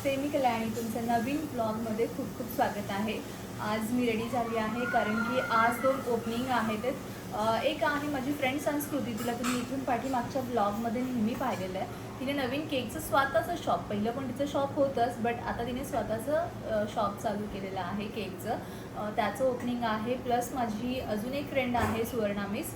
नमस्ते मी कल्याणी तुमचं नवीन ब्लॉगमध्ये खूप खूप स्वागत आहे. आज मी रेडी झाली आहे कारण की आज दोन ओपनिंग आहेत. एक आहे माझी फ्रेंड संस्कृती तिला तुम्ही इथून पाठीमागच्या ब्लॉगमध्ये नेहमी पाहिलेलं आहे. तिने नवीन केकचं स्वतःचं शॉप पहिलं पण तिचं शॉप होतंच बट आता तिने स्वतःचं शॉप चालू केलेलं आहे केकचं त्याचं ओपनिंग आहे प्लस माझी अजून एक फ्रेंड आहे सुवर्णा मिस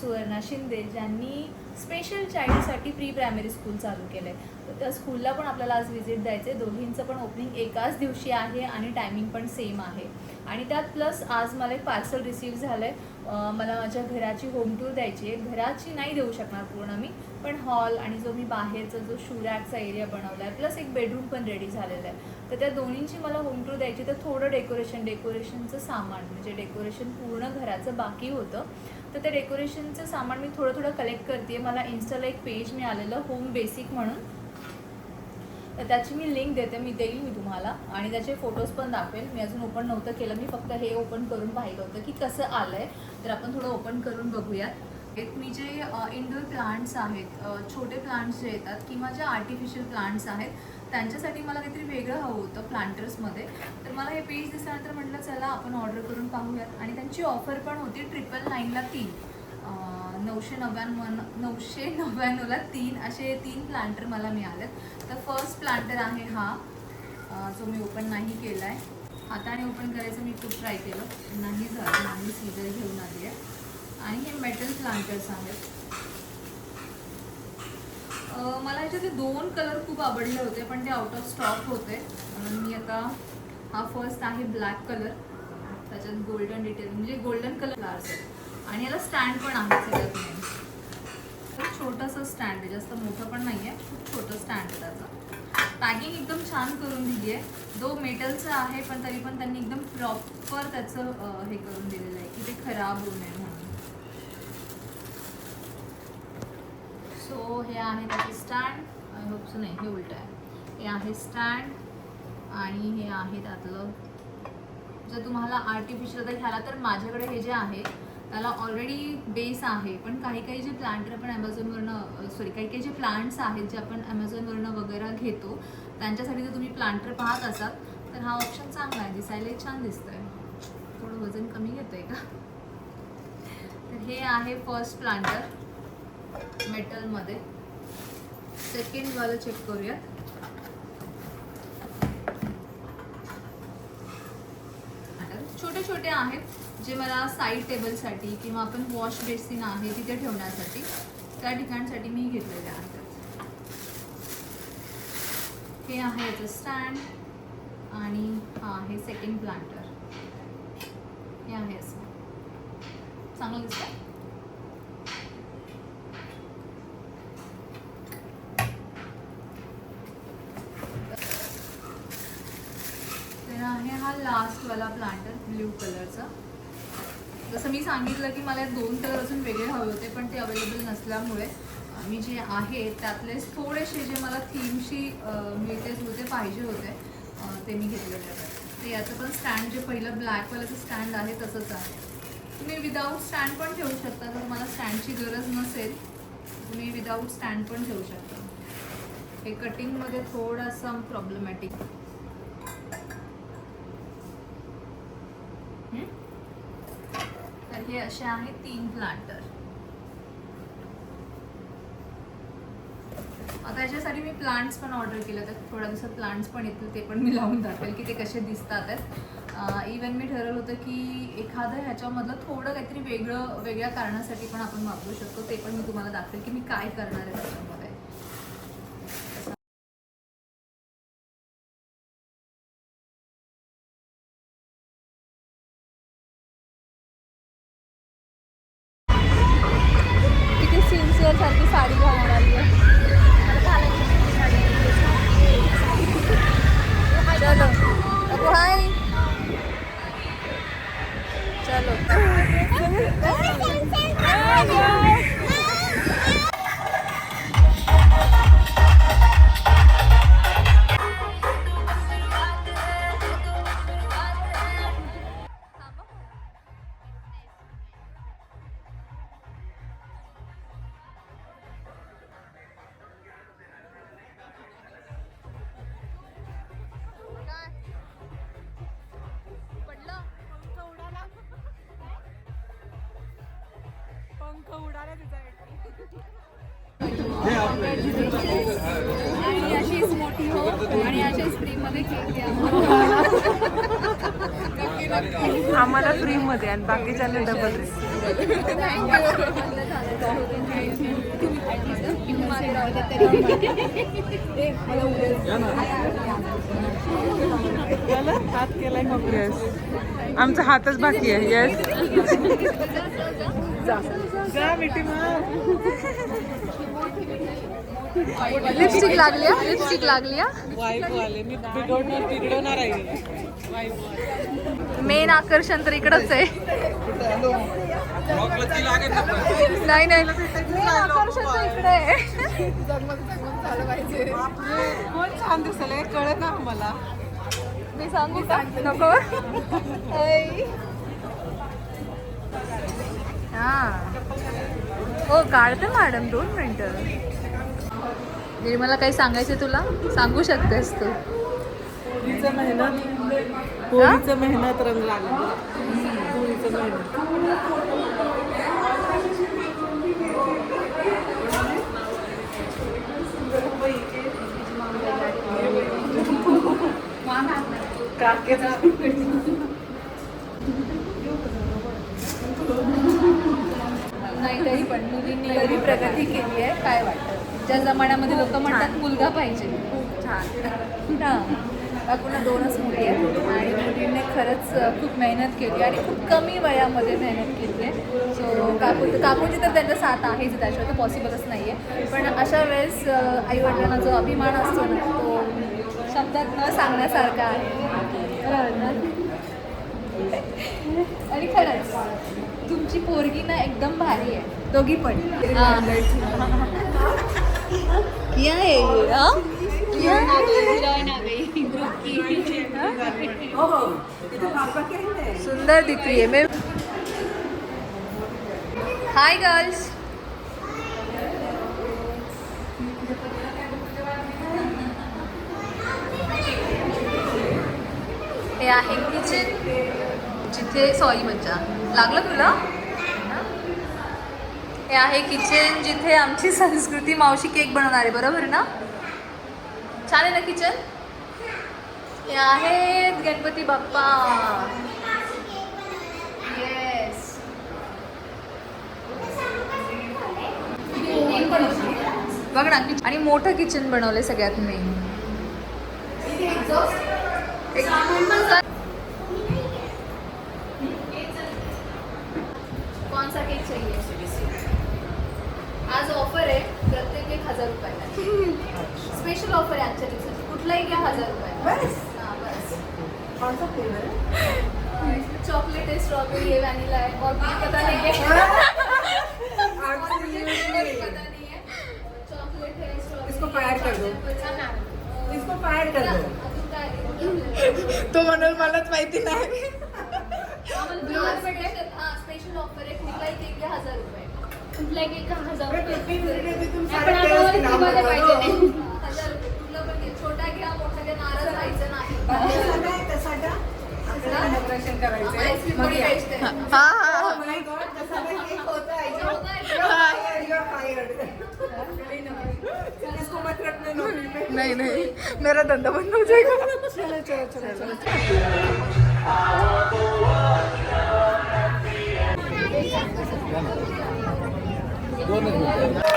सुवर्णा शिंदे ज्यांनी स्पेशल चाइल्डसाठी प्री प्रायमरी स्कूल चालू केलं आहे तर त्या स्कूलला पण आपल्याला आज व्हिजिट द्यायचं आहे दोघींचं पण ओपनिंग एकाच दिवशी आहे आणि टायमिंग पण सेम आहे. आणि त्यात प्लस आज मला एक पार्सल रिसीव्ह झालं आहे मला माझ्या घराची होम टूर द्यायची आहे. घराची नाही देऊ शकणार पूर्ण मी पण हॉल आणि जो मी बाहेरचा जो शूरॅकचा एरिया बनवला आहे प्लस एक बेडरूम पण रेडी झालेला आहे. तर त्या दोन्हींची मला होम टूर द्यायची तर थोडं डेकोरेशन डेकोरेशनचं सामान म्हणजे डेकोरेशन पूर्ण घराचं बाकी होतं. तर त्या डेकोरेशनचं सामान मी थोडं थोडं कलेक्ट करते मला इन्स्टाला एक पेज मिळालेलं होम बेसिक म्हणून. तर त्याची मी लिंक देते मी देईल मी तुम्हाला. आणि त्याचे फोटोज पण दाखवेल. मी अजून ओपन नव्हतं केलं. मी फक्त हे ओपन करून पाहिलं होतं की कसं आलं आहे तर आपण थोडं ओपन करून बघूयात. एक मी जे इंडोर प्लांट्स आहेत छोटे प्लांट्स जे येतात किंवा जे आर्टिफिशियल प्लांट्स आहेत त्यांच्यासाठी मला काहीतरी वेगळं हवं होतं प्लांटर्समध्ये तर मला हे पेज दिसल्यानंतर म्हटलं चला आपण ऑर्डर करून पाहूयात. आणि त्यांची ऑफर पण होती ट्रिपल नाईनला तीन. नऊशे नव्याण्णव नऊशे नव्याण्णवला तीन असे तीन प्लांटर मला मिळालेत. तर फर्स्ट प्लांटर आहे हा जो मी ओपन नाही केला आहे हाताने ओपन करायचं मी खूप ट्राय केलं. नाही झालं नाही सीजर घेऊन आली आहे. आणि हे मेटल प्लांटर्स आहेत. मला ह्याच्याचे दोन कलर खूप आवडले होते पण ते आउट ऑफ स्टॉक होते. मी आता हा फर्स्ट आहे ब्लॅक कलर त्याच्यात गोल्डन डिटेल म्हणजे गोल्डन कलर फ्लावर्स आहेत. आणि याला स्टँड पण आहे सगळ्यात मेन खूप छोटंसं स्टँड आहे जास्त मोठं पण नाही आहे खूप छोटं स्टँड आहे त्याचा. पॅकिंग एकदम छान करून दिली आहे. दो मेटलचं आहे पण तरी पण त्यांनी एकदम प्रॉपर त्याचं हे करून दिलेलं आहे की ते खराब होऊ नये म्हणून. सो हे आहे त्याचे स्टँड. आय होप सो नाही हे उलट आहे. हे आहे स्टँड आणि हे आहे त्यातलं. जर तुम्हाला आर्टिफिशियल जर घ्याला तर माझ्याकडे हे जे आहे त्याला ऑलरेडी बेस आहे. पण काही काही जे प्लांटर आपण ॲमेझॉनवरनं सॉरी काही काही जे प्लांट्स आहेत जे आपण ॲमेझॉनवरनं वगैरे घेतो त्यांच्यासाठी जर तुम्ही प्लांटर पाहत असाल. तर हा ऑप्शन चांगला आहे. दिसायला छान दिसतंय. थोडं वजन कमी घेतंय का? तर हे आहे फर्स्ट प्लांटर मेटलमध्ये सेकंडवालं चेक करूयात आता छोटे आहेत जे मला साईड टेबलसाठी किंवा आपण वॉश बेसिन आहे तिथे ठेवण्यासाठी त्या ठिकाणसाठी मी घेतलेले आहेत. हे आहे याचं स्टँड आणि हा आहे सेकंड प्लांटर हे आहे असं. चांगलं दिसतं तर आहे हा लास्टवाला प्लांटर ब्ल्यू कलरचा जसं मी सांगितलं की मला दोन कलर अजून वेगळे हवे होते पण ते अवेलेबल नसल्यामुळे मी जे आहे त्यातलेच थोडेसे जे मला थीमशी मिळते होते पाहिजे होते ते मी घेतलेले आहेत. ते याचं पण स्टँड जे पहिलं ब्लॅकवाल्याचं स्टँड आहे तसंच आहे. तुम्ही विदाऊट स्टँड पण ठेवू शकता जर तुम्हाला स्टँडची गरज नसेल तुम्ही विदाऊट स्टँड पण ठेवू शकता. हे कटिंगमध्ये थोडासा प्रॉब्लेमॅटिक हे असे आहेत तीन प्लांटर आता याच्यासाठी मी प्लांट्स पण ऑर्डर केलं तर थोड्या दिवसात प्लांट्स पण येतील ते पण मी लावून दाखवेल की ते कसे दिसतात. इवन मी ठरवलं होतं की एखादं ह्याच्यामधलं थोडं काहीतरी वेगळं वेगळ्या कारणासाठी पण आपण वापरू शकतो. ते पण मी तुम्हाला दाखवेल की मी काय करणार आहे त्याच्यामध्ये. आणि अशीच मोठी हो आणि फ्रीमध्ये केक द्या आम्हाला फ्री मध्ये आणि बाकीच्यांना डबल हात केलाय येस आमचा हातच बाकी आहे येस जा. मिठी लिपस्टिक लागली लिपस्टिक लागली आहे. मेन आकर्षण तर इकडंच आहे. नाही नाही. मेन आकर्षण तर इकडे आहे. छान कळत ना मला मी सांगू का? नको. हा. हो काढते मॅडम दोन मिनटं. निर्मला काही सांगायचं तुला? सांगू शकतेस तू. होळीचं मेहनत. होळीचं मेहनत रंग लागला. होळीचं मेहनत. काकेचा नाही तरी पण मुलींनी एवढी प्रगती केली आहे काय वाटतं? ज्या जमान्यामध्ये लोक म्हणतात मुलगा पाहिजे. छान. हां. काकूला दोनच मुली आहेत. आणि मुलींनी खरंच खूप मेहनत केली आणि खूप कमी वयामध्ये मेहनत केली आहे. सो काकू काकूची तर त्यांचा साथ आहेच त्याशिवाय तर पॉसिबलच नाही आहे पण अशा वेळेस आईवडिलांना जो अभिमान असतो ना तो शब्दात न सांगण्यासारखा आहे? आणि खरंच तुमची पोरगी ना एकदम भारी आहे. दोघी पण. किया है ये हाँ? किया सुंदर दिख रही है। मैं हाय गर्ल्स हे आहे किचन जिथे सॉरी मज्जा. लागलं तुला? हे आहे किचन जिथे आमची संस्कृती मावशी केक बनवणार आहे बरोबर ना? छान आहे ना किचन हे आहेत गणपती बाप्पा. येस बघ ना आणि मोठं किचन बनवलंय सगळ्यात मेन कौन सा केक चाहिए? आज ऑफर आहे प्रत्येक एक हजार रुपयाला. स्पेशल ऑफर आहे आजच्या दिवसाची. कुठलाही घ्या हजार रुपयाला बस. हां बस. कौन सा फ्लेवर चॉकलेट है स्ट्रॉबेरी है वैनिला है और मुझे पता नहीं है और मुझे फ्लेवर पता नहीं है चॉकलेट है स्ट्रॉबेरी इसको फायर कर दो। दो इसको फायर कर दो. अजून काय आहे? तो म्हणून मलाच माहिती नाही. हा स्पेशल ऑफर आहे. कुठलाही केक घ्या हजार रुपये. कुठलाही केक हजार अरे रुपये टिफिन मिलने थे तुम आपण सारे आता पेरेंट्स के नाममध्ये बता पाहिजे दो नाही. हजार रुपये कुठलं पण घे छोटा घ्या मोठा घ्या नाराज व्हायचं नाही तसा काय तसा का आपल्याला डेकोरेशन करायचंय आईस्क्रीम मग थोडी या. बेस्ट आहे हा हा Oh my God, तसा काय केक होता है जो होता है. You are fired, you are fired. इसको मत रखने नौकरी पे। नाही नाही मेरा धंदा बंद हो जाएगा। चलो चलो चलो। चलो। Gracias.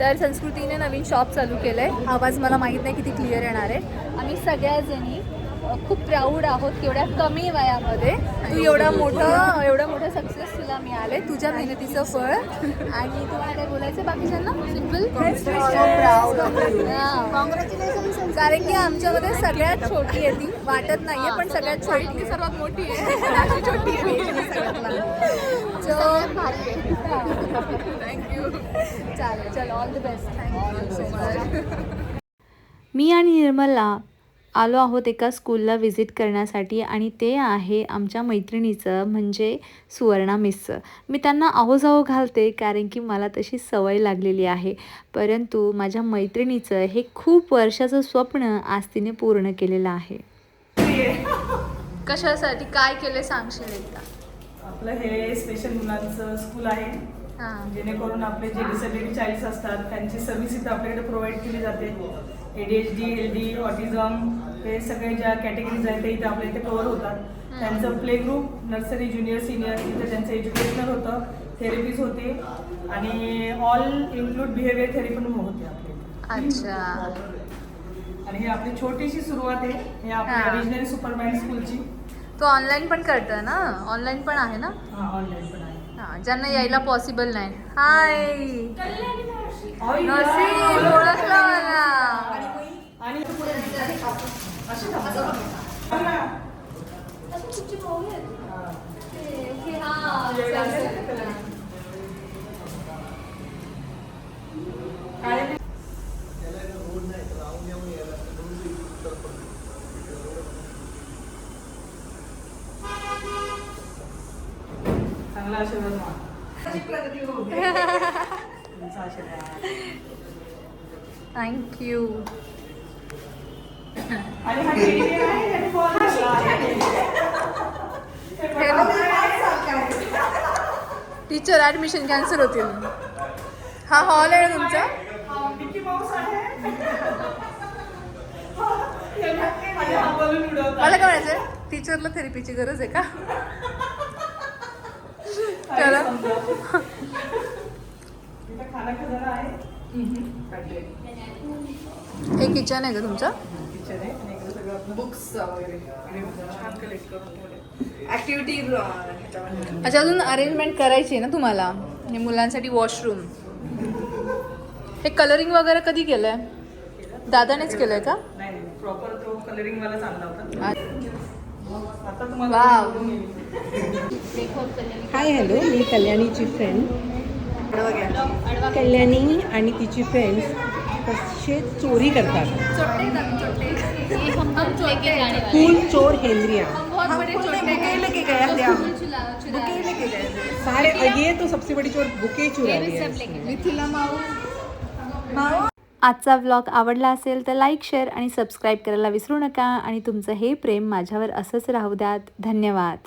तर संस्कृतीने नवीन शॉप चालू केलं आहे आवाज मला माहीत नाही किती क्लिअर येणार आहे. आम्ही सगळ्याजणी खूप प्राऊड आहोत की एवढ्या कमी वयामध्ये. तू एवढा मोठं एवढं मोठं सक्सेस तुला मी आले. तुझ्या मेहनतीचं फळ. आणि तुम्हाला काय बोलायचं बाकीच्यांना? सिंपल कारण की आमच्यामध्ये सगळ्यात छोटी आहे ती. वाटत नाहीये पण सगळ्यात छोटी. सर्वात मोठी आहे. छोटी थँक्यू चालेल चल all the best thank you so much मी आणि निर्मला आलो आहोत एका स्कूलला व्हिजिट करण्यासाठी आणि ते आहे आमच्या मैत्रिणीचं म्हणजे सुवर्णा मिसचं. मी त्यांना आहोजाहो घालते कारण की मला तशी सवय लागलेली आहे. परंतु माझ्या मैत्रिणीचं हे खूप वर्षाचं स्वप्न आज तिने पूर्ण केलेलं आहे. कशासाठी? काय केले सांगशील एकदा? आपलं हे स्पेशल मुलांचं स्कूल आहे. जेणेकरून आपले जे डिसेबिलिटी चाइल्ड्स असतात त्यांची सर्व्हिस इथं आपल्याकडे प्रोव्हाइड केली जाते. A D H D L D autism हे सगळे ज्या कॅटेगरीज आहेत ते इथे आपल्या इथे कव्हर होतात. त्यांचं play group nursery junior senior इथे त्यांचं एज्युकेशनल होतं थेरपीज होते. आणि ऑल इन्क्लूड बिहेवियर थेरपी पण होते. अच्छा. आणि ही आपली छोटीशी सुरुवात आहे. हे आपल्या. रिजनल सुपरमॅन स्कूलची तो ऑनलाईन पण करतं ना? ऑनलाईन पण आहे ना? हा ऑनलाईन पण. ज्यांना यायला पॉसिबल नाही. हाय या. ओळखलं मला आणि तू पुढे अशी थांब. थांब ना. काळे चांगला आशीर्वाद मा थँक्यू हा. टीचर ऍडमिशन कॅन्सल होतील. हा हॉल आहे ना तुमचा? हा हा. मला काय म्हणायचं टीचरला थेरपीची गरज आहे का? आहे. काढले. हे किचन आहे का तुमचं? किचन आहे. बुक्स वगैरे. आणि छान कलेक्ट करून ठेवले ऍक्टिव्हिटी अच्छा अजून अरेंजमेंट करायची आहे ना तुम्हाला? मुलांसाठी वॉशरूम हे कलरिंग वगैरे कधी केलंय? दादानेच केलंय का? नाही नाही. प्रॉपर तो कलरिंग वालाच आणला होता. हाय हॅलो मी कल्याणीची फ्रेंड कल्याणी आणि तिची फ्रेंड्स कसे चोरी करतात. फूल चोर हेनरिया हैं सारे ये तो सबसे बड़ी चोर बुके चुरा लिया आजचा व्लॉग आवडला असेल तर लाईक शेअर आणि सबस्क्राईब करायला विसरू नका. आणि तुमचं हे प्रेम माझ्यावर असंच राहू द्यात. धन्यवाद.